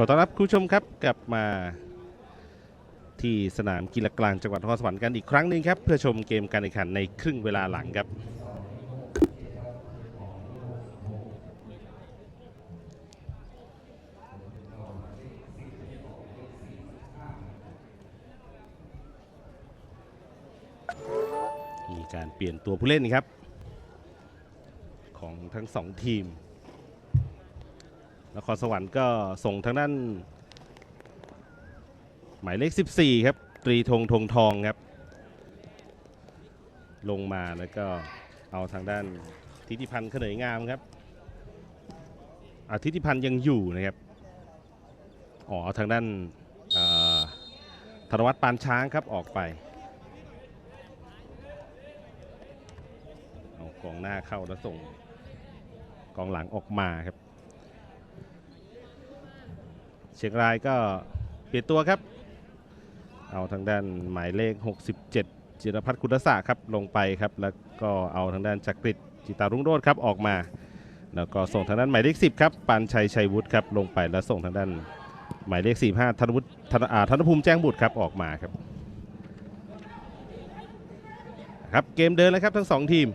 ขอต้อนรับคุณผู้ชมครับกลับมาที่สนามกีฬากลางจังหวัดนครสวรรค์กันอีกครั้งหนึ่งครับ เพื่อชมเกมการแข่งขันในครึ่งเวลาหลังครับ มีการเปลี่ยนตัวผู้เล่นครับ ของทั้งสองทีม นครสวรรค์ก็ส่งทางด้านหมายเลข 14 ครับ ตรีธงธงทองครับ ลงมาแล้วก็เอาทางด้านทิติพันธ์เขนยงามครับอาทิติพันธ์ยังอยู่นะครับ อ๋อเอาทางด้านธนวัฒน์ปานช้างครับออกไปเอากองหน้าเข้าแล้วส่งกองหลังออกมาครับ เชียงรายก็เปลี่ยนตัวครับ เอาทางด้านหมายเลข 67 จิรพัฒน์คุณศาครับลงไปครับ แล้วก็เอาทางด้านจักริดจิตารุ่งโรจน์ครับออกมา แล้วก็ส่งทางด้านหมายเลข 10 ครับปานชัยชัยวุฒิครับลงไปแล้วส่งทางด้านหมายเลข 45ธนวุฒิธนาธนภูมิแจ้งบุตรครับออกมาครับครับเกมเดินแล้วครับทั้งสองทีม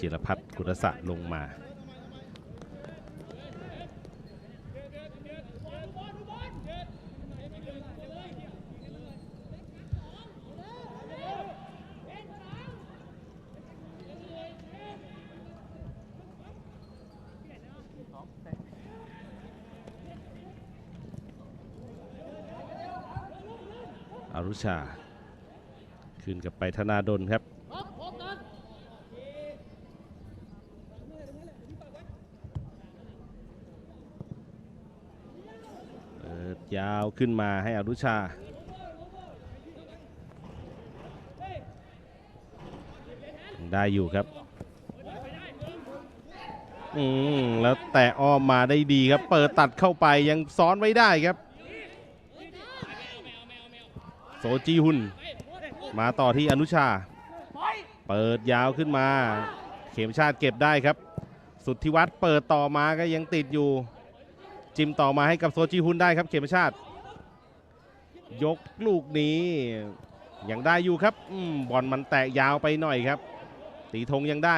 จิรพัฒน์กุลศะลงมาอรุชา ขึ้นกับไปธนาดลครับ เปิดยาว ขึ้นมาให้อนุชา ได้อยู่ครับอืมแล้วแต่อ้อมมาได้ดีครับ เปิดตัดเข้าไปยังซ้อนไว้ได้ครับโซจีฮุน มาต่อที่อนุชา เปิดยาวขึ้นมา เข็มชาติเก็บได้ครับ สุทธิวัฒน์เปิดต่อมาก็ยังติดอยู่ จิมต่อมาให้กับโซจีฮุนได้ครับ เขมชาติ ยกลูกนี้ยังได้อยู่ครับอบอลมันแตะยาวไปหน่อยครับ ตีธงยังได้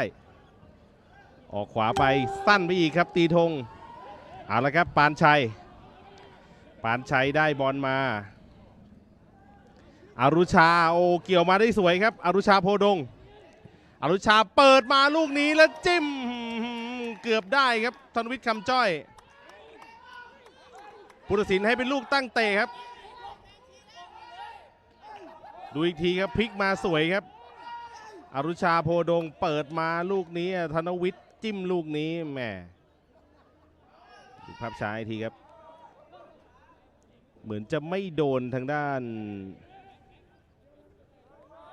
ออกขวาไปสั้นไปอีกครับ ตีธงเอาละครับปานชัย ปานชัยได้บอลมาอารุชาโอเกี่ยวมาได้สวยครับอารุชาโพดงอารุชาเปิดมาลูกนี้แล้วจิ้มเกือบได้ครับธนวิทย์คำจ้อย ผู้ตัดสินให้เป็นลูกตั้งเตะครับ ดูอีกทีครับพลิกมาสวยครับ อรุชาโพดงเปิดมาลูกนี้ธนวิทย์จิ้มลูกนี้แหมดูภาพช้าอีกทีครับ เหมือนจะไม่โดนทางด้าน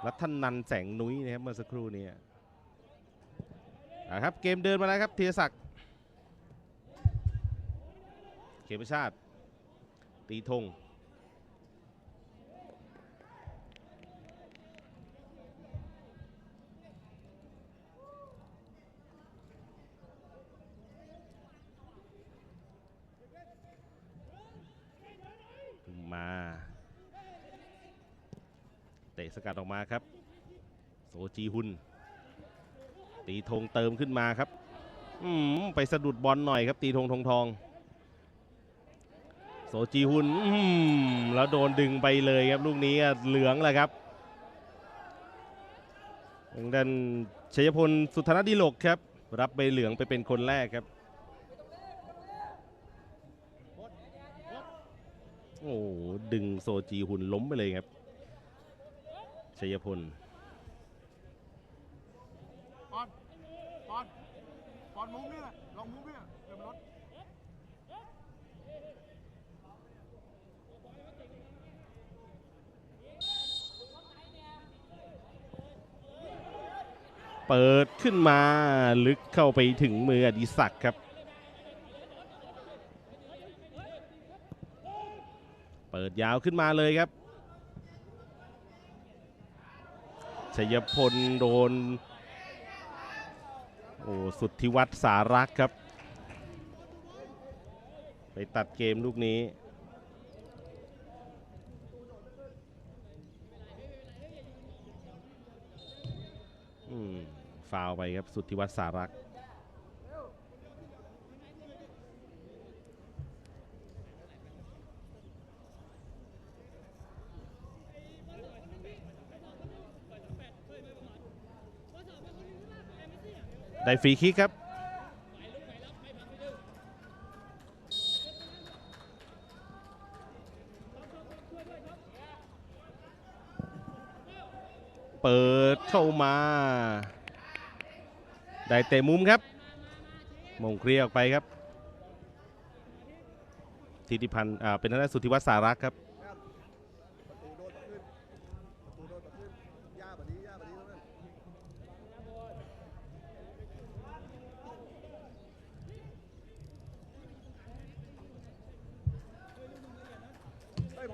รัตนันแสงนุ้ยนะครับเมื่อสักครู่นี้อะครับเกมเดินมาแล้วครับเทียศักดิ์เขมชาติ ตีธง สกัดออกมาครับโซจีฮุน ตีธงเติมขึ้นมาครับอืมไปสะดุดบอลหน่อยครับ ตีธงธงทองโซจีฮุนอืมแล้วโดนดึงไปเลยครับลูกนี้เหลืองแหละครับทางด้านชัยพลสุธนดิโลกครับ รับใบเหลืองไปเป็นคนแรกครับ โอ้ดึงโซจีฮุนล้มไปเลยครับ ชัยพลปอนปอนปอนมุมนี่แหละลองมุมนี่แหละเดี๋ยวมันลดเปิดขึ้นมาลึกเข้าไปถึงมืออดิศักดิ์ครับปิดยาวขึ้นมาเลยครับ ชัยพลโดน โอ้สุดที่วัดสารักครับ ไปตัดเกมลูกนี้ อืมฟาวไปครับสุดที่วัดสารัก ได้ฟรีคิกครับเปิดเข้ามา ได้เตะมุมครับ มงเคลียออกไปครับ ทิติพันธ์อ่าเป็นทางด้านสุทธิวัฒน์สารักครับ ประตูโดนตะขึ้นประตูโดนตะขึ้นย่าแบบนี้ย่าแบบนี้แล้วนั่น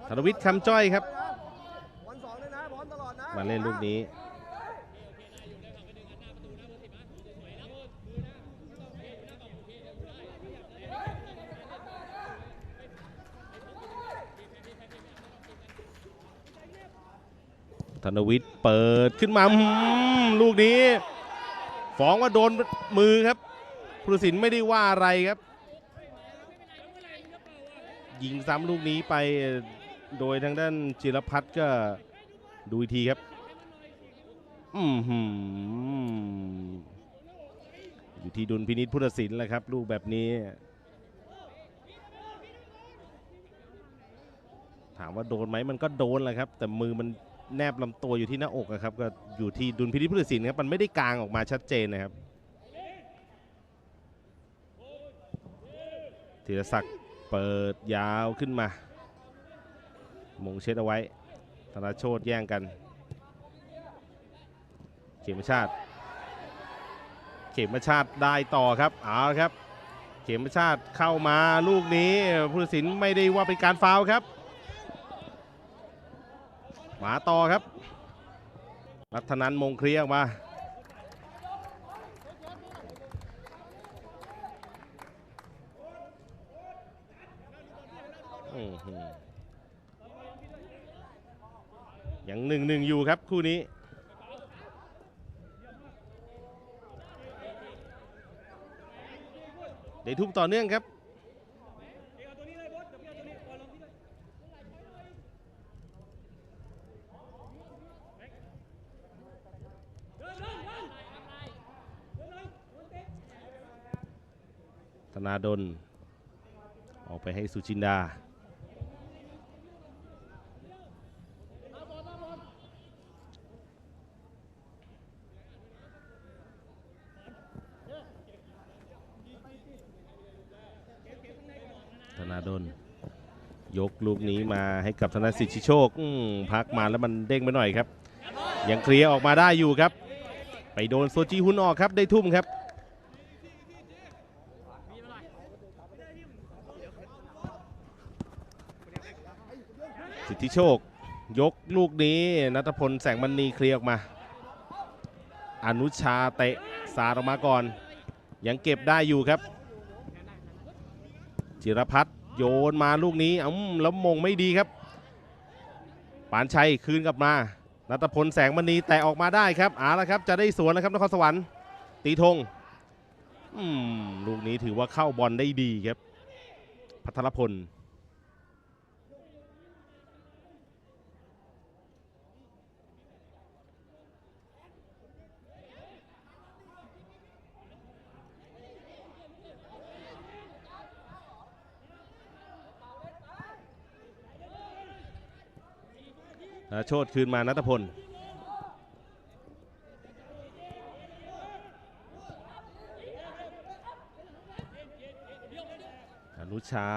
ธนวิทย์คำจ้อยครับบอลสองเลยนะบอลตลอดนะมาเล่นลูกนี้ธนวิทย์เปิดขึ้นมาอื้อหือลูกนี้ฟ้องว่าโดนมือครับผู้ตัดสินไม่ได้ว่าอะไรครับ ยิงซ้ำลูกนี้ไป โดยทางด้านจิรพัฒน์ก็ดูอีกทีครับ อือหืออยู่ที่ดุลพินิษผู้ตัดสินแหละครับ ลูกแบบนี้ ถามว่าโดนไหมมันก็โดนแหละครับ แต่มือมันแนบลำตัวอยู่ที่หน้าอกอะครับ ก็อยู่ที่ดุลพินิษผู้ตัดสินครับ มันไม่ได้กลางออกมาชัดเจนนะครับธีรศักดิ์เปิดยาวขึ้นมา มงเช็ดเอาไว้ธนาโชตแย่งกัน เขมชาติ เขมชาติได้ต่อครับเอาครับ เขมชาติเข้ามาลูกนี้ผู้ตัดสินไม่ได้ว่าเป็นการฟาวครับ มาต่อครับรัตนันมงเคลียออกมาอื้อหือ ยังหนึ่งหนึ่งอยู่ครับคู่นี้ เดี๋ยวทุ่มต่อเนื่องครับ ธนาดล ออกไปให้สุจินดา ธนาดล ยกลูกนี้มาให้กับธนสิทธิโชคพักมาแล้วมันเด้งไปหน่อยครับ ยังเคลียร์ออกมาได้อยู่ครับ ไปโดนโซจิฮุนออกครับได้ทุ่มครับ สิทธิโชค ยกลูกนี้นัทพลแสงมณีเคลียร์ออกมา อนุชาเตะสาออกมาก่อน ยังเก็บได้อยู่ครับ จิรพัฒน์ โยนมาลูกนี้อืมแล้วมงไม่ดีครับ ปานชัยคืนกลับมานัตพลแสงมณีแตะออกมาได้ครับเอาละครับจะได้สวนนะครับนครสวรรค์ตีธงอืมลูกนี้ถือว่าเข้าบอลได้ดีครับ พัทรพล ธนโชตคืนมานัทพลอนุชา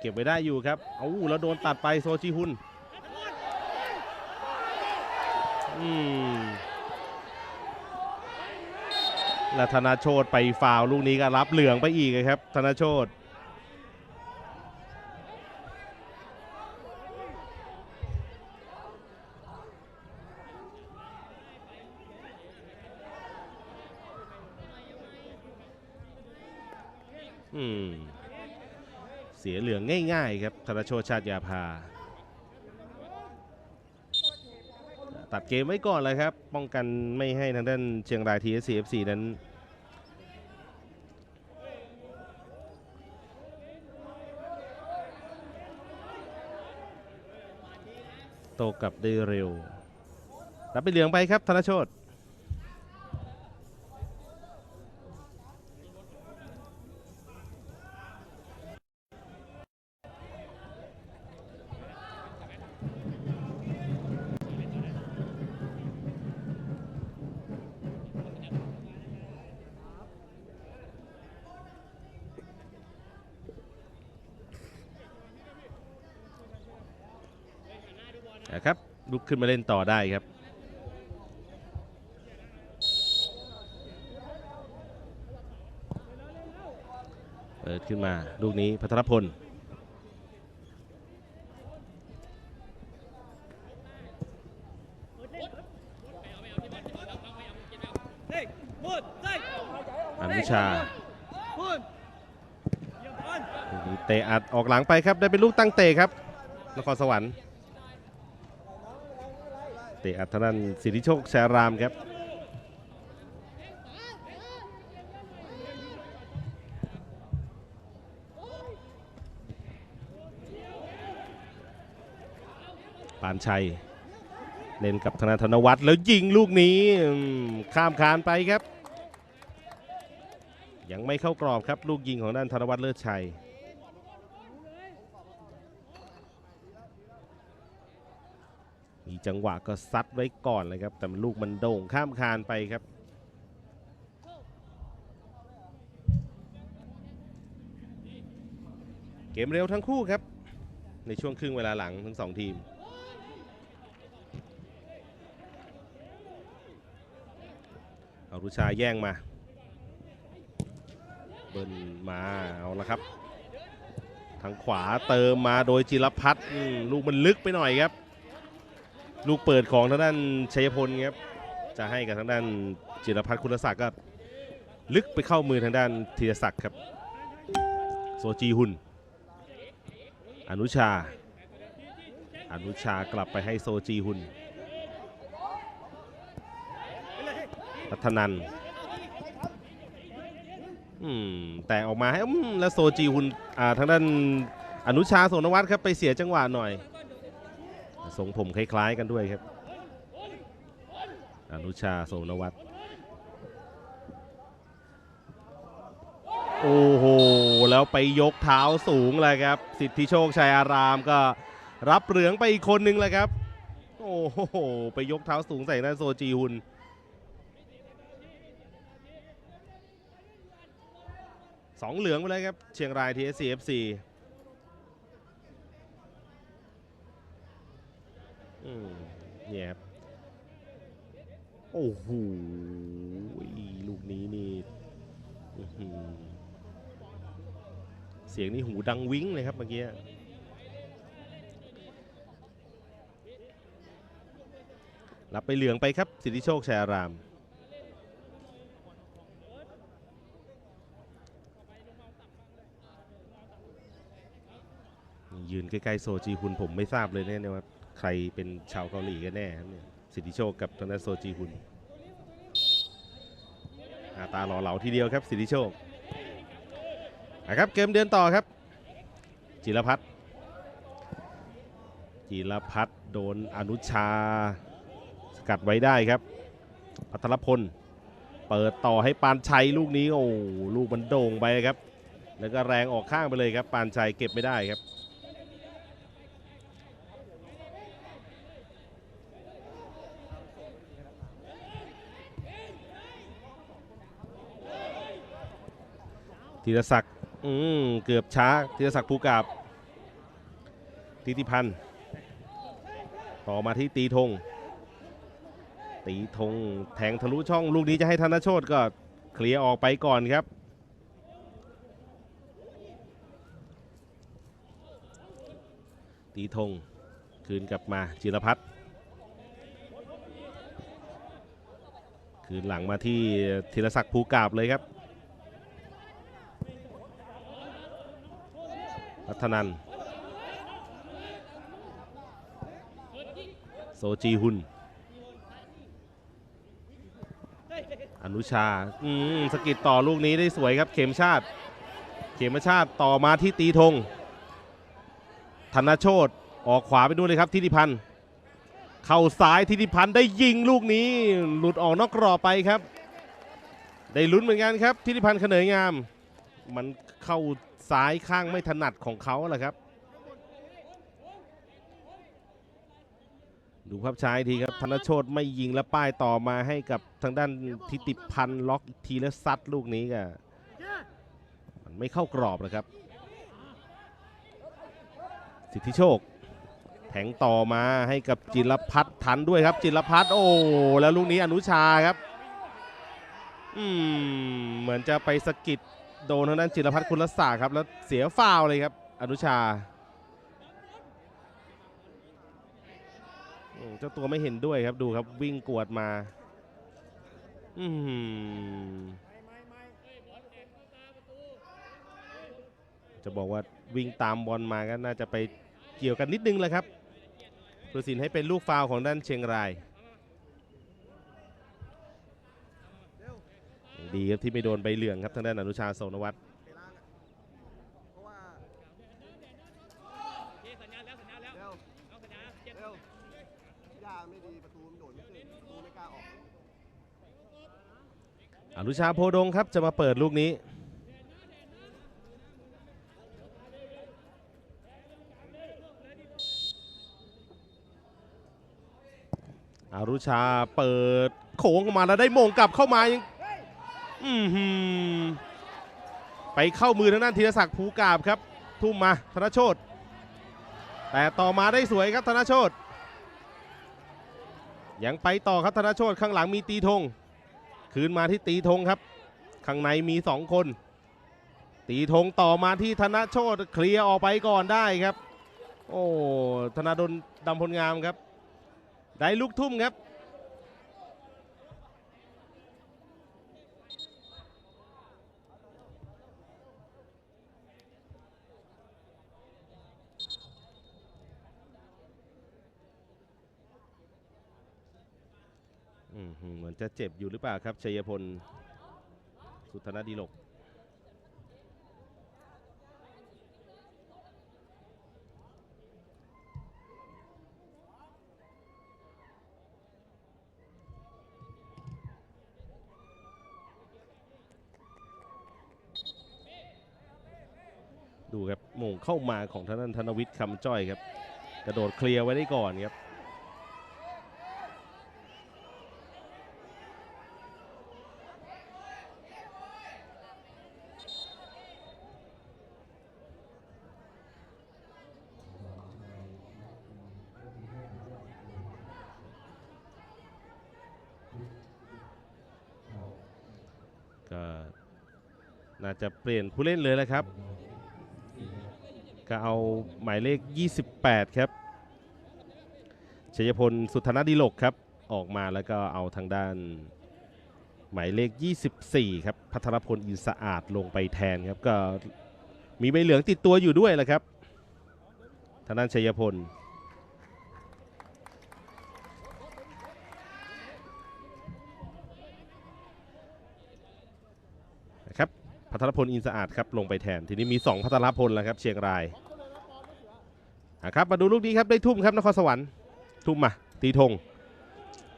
เก็บไว้ได้อยู่ครับ เอาแล้วโดนตัดไปโซจิฮุนอืมแล้วธนาโชตไปฟาวลูกนี้ก็รับเหลืองไปอีกเลยครับ ธนาโชต อืมเสียเหลืองง่าย ๆ ครับธนโชติชาติยาภา ตัดเกมไว้ก่อนเลยครับ ป้องกันไม่ให้ทางด้านเชียงราย TSCFC นั้น โตกลับได้เร็วรับไปเหลืองไปครับธนโชติ ขึ้นมาเล่นต่อได้ครับ เปิดขึ้นมาลูกนี้พัทรพลอนุชาเตะอัดออกหลังไปครับ ได้เป็นลูกตั้งเตะครับ นครสวรรค์ เตะอัดทางด้านสิทธิโชคแชรามครับปานชัย เล่นกับธนาธนวัฒน์แล้วยิงลูกนี้ข้ามคานไปครับ ยังไม่เข้ากรอบครับลูกยิงของด้านธนวัฒน์เลิศชัย มีจังหวะก็ซัดไว้ก่อนเลยครับ แต่ลูกมันโด่งข้ามคานไปครับ เกมเร็วทั้งคู่ครับ ในช่วงครึ่งเวลาหลังทั้งสองทีม เอารุชาแย่งมา เบิ้ลมาเอาละครับ ทางขวาเติมมาโดยจิรพัฒน์ลูกมันลึกไปหน่อยครับ ลูกเปิดของทางด้านชัยพลครับจะให้กับทางด้านจิรพัฒน์คุณศักดิ์ก็ลึกไปเข้ามือทางด้านธีรศักดิ์ครับโซจีหุนอนุชา อนุชากลับไปให้โซจีหุนพัฒนันแต่ออกมาให้แล้วโซจีหุนทางด้านอนุชาสนวัฒน์ครับไปเสียจังหวะหน่อย ทรงผมคล้ายๆกันด้วยครับ อนุชาโสนวัฒน์โอ้โห แล้วไปยกเท้าสูงเลยครับ สิทธิโชคชัยอารามก็รับเหลืองไปอีกคนนึงเลยครับ โอ้โห ไปยกเท้าสูงใส่หน้าโซจีฮุนสองเหลืองไปเลยครับ เชียงราย TSCFC อืม เนี่ยครับ โอ้โหลูกนี้นี่เสียงนี่หูดังวิ้งเลยครับเมื่อกี้รับไปเหลืองไปครับ สิทธิโชคชัยารามยืนใกล้ๆโซจีฮุนผมไม่ทราบเลยเนี่ยว่า ใครเป็นชาวเกาหลีกันแน่ครับเนี่ยสิทธิโชคกับทางด้านโซจีฮุนหน้าตาหล่อเหลาทีเดียวครับสิทธิโชคนะครับเกมเดินต่อครับ จิรพัฒน์จิรพัฒน์โดนอนุชา สกัดไว้ได้ครับ พัทรพล เปิดต่อให้ปานชัยลูกนี้โอ้ลูกมันโด่งไปครับ แล้วก็แรงออกข้างไปเลยครับ ปานชัยเก็บไม่ได้ครับ ธีรศักดิ์อืมเกือบช้าธีรศักดิ์ภูกาบทิติพันธ์ต่อมาที่ตีธงตีธงแทงทะลุช่องลูกนี้จะให้ธนโชตก็เคลียร์ออกไปก่อนครับตีธงคืนกลับมาจิรพัฒน์คืนหลังมาที่ธีรศักดิ์ภูกาบเลยครับ พัฒนัน โซจีฮุน อนุชา อืมสกิดต่อลูกนี้ได้สวยครับ เข็มชาติ เข็มชาติต่อมาที่ตีธง ธนโชตออกขวาไปดูเลยครับทิติพันธ์เข้าซ้ายทิติพันธ์ได้ยิงลูกนี้ หลุดออกนอกกรอบไปครับ ได้ลุ้นเหมือนกันครับทิติพันธ์เขนยงาม มันเข้า ซ้ายข้างไม่ถนัดของเขาแหละครับ ดูภาพช้าทีครับธนโชตไม่ยิงแล้วป้ายต่อมาให้กับทางด้านทิติพันธ์ล็อกอีกทีแล้วซัดลูกนี้ก็มันไม่เข้ากรอบนะครับ สิทธิโชค แทงต่อมาให้กับจิรพัฒน์ทันด้วยครับ จิรพัฒน์โอ้แล้วลูกนี้อนุชาครับ อืมเหมือนจะไปสะกิด โดนทางด้านจิรพัฒน์คุณรัศาครับ แล้วเสียฟาวเลยครับ อนุชาเจ้าตัวไม่เห็นด้วยครับดูครับวิ่งกวดมาอืมจะบอกว่าวิ่งตามบอลมาก็น่าจะไปเกี่ยวกันนิดนึงแหละครับผู้สินให้เป็นลูกฟาวของด้านเชียงราย ดีครับที่ไม่โดนใบเหลืองครับทางด้านอนุชาโสนวัตรเวลาน่ะเพราะว่าเร็วเร็วยาไม่ดีประตูมันโดดไม่ขึ้นประตูไม่กล้าอนุชาโพดงครับจะมาเปิดลูกนี้อารุชาเปิดโค้งออกมาแล้วได้มงกลับเข้ามายัง ไปเข้ามือทางด้านธีรศักดิ์ภูกาบครับ ทุ่มมาธนโชตแต่ต่อมาได้สวยครับธนโชตยังไปต่อครับธนโชตข้างหลังมีตีธงคืนมาที่ตีธงครับ ข้างในมีสองคน ตีธงต่อมาที่ธนโชตเคลียร์ออกไปก่อนได้ครับ โอ้ธนาดลดำพลงามครับ ได้ลูกทุ่มครับ อืมเหมือน จะเจ็บอยู่หรือเปล่าครับชัยพล สุธนดีลกดูครับมงเข้ามาของทางด้านธนวิทย์คำจ้อยครับ กระโดดเคลียร์ไว้ได้ก่อนครับ ก็น่า จะเปลี่ยนผู้เล่นเลยแหละครับ ก็เอาหมายเลข 28 ครับชัยพลสุธนดิลกครับ ออกมาแล้วก็เอาทางด้าน หมายเลข 24 ครับ พัทรพลอินสะอาดลงไปแทนครับ ก็มีใบเหลืองติดตัวอยู่ด้วยแหละครับ ทางด้านชัยพล นะครับ พัทรพลอินสะอาดครับลงไปแทน ทีนี้มี 2 พัทรพลแล้วครับเชียงรายอะครับมาดูลูกนี้ครับได้ทุ่มครับนครสวรรค์ทุ่มมาตีธง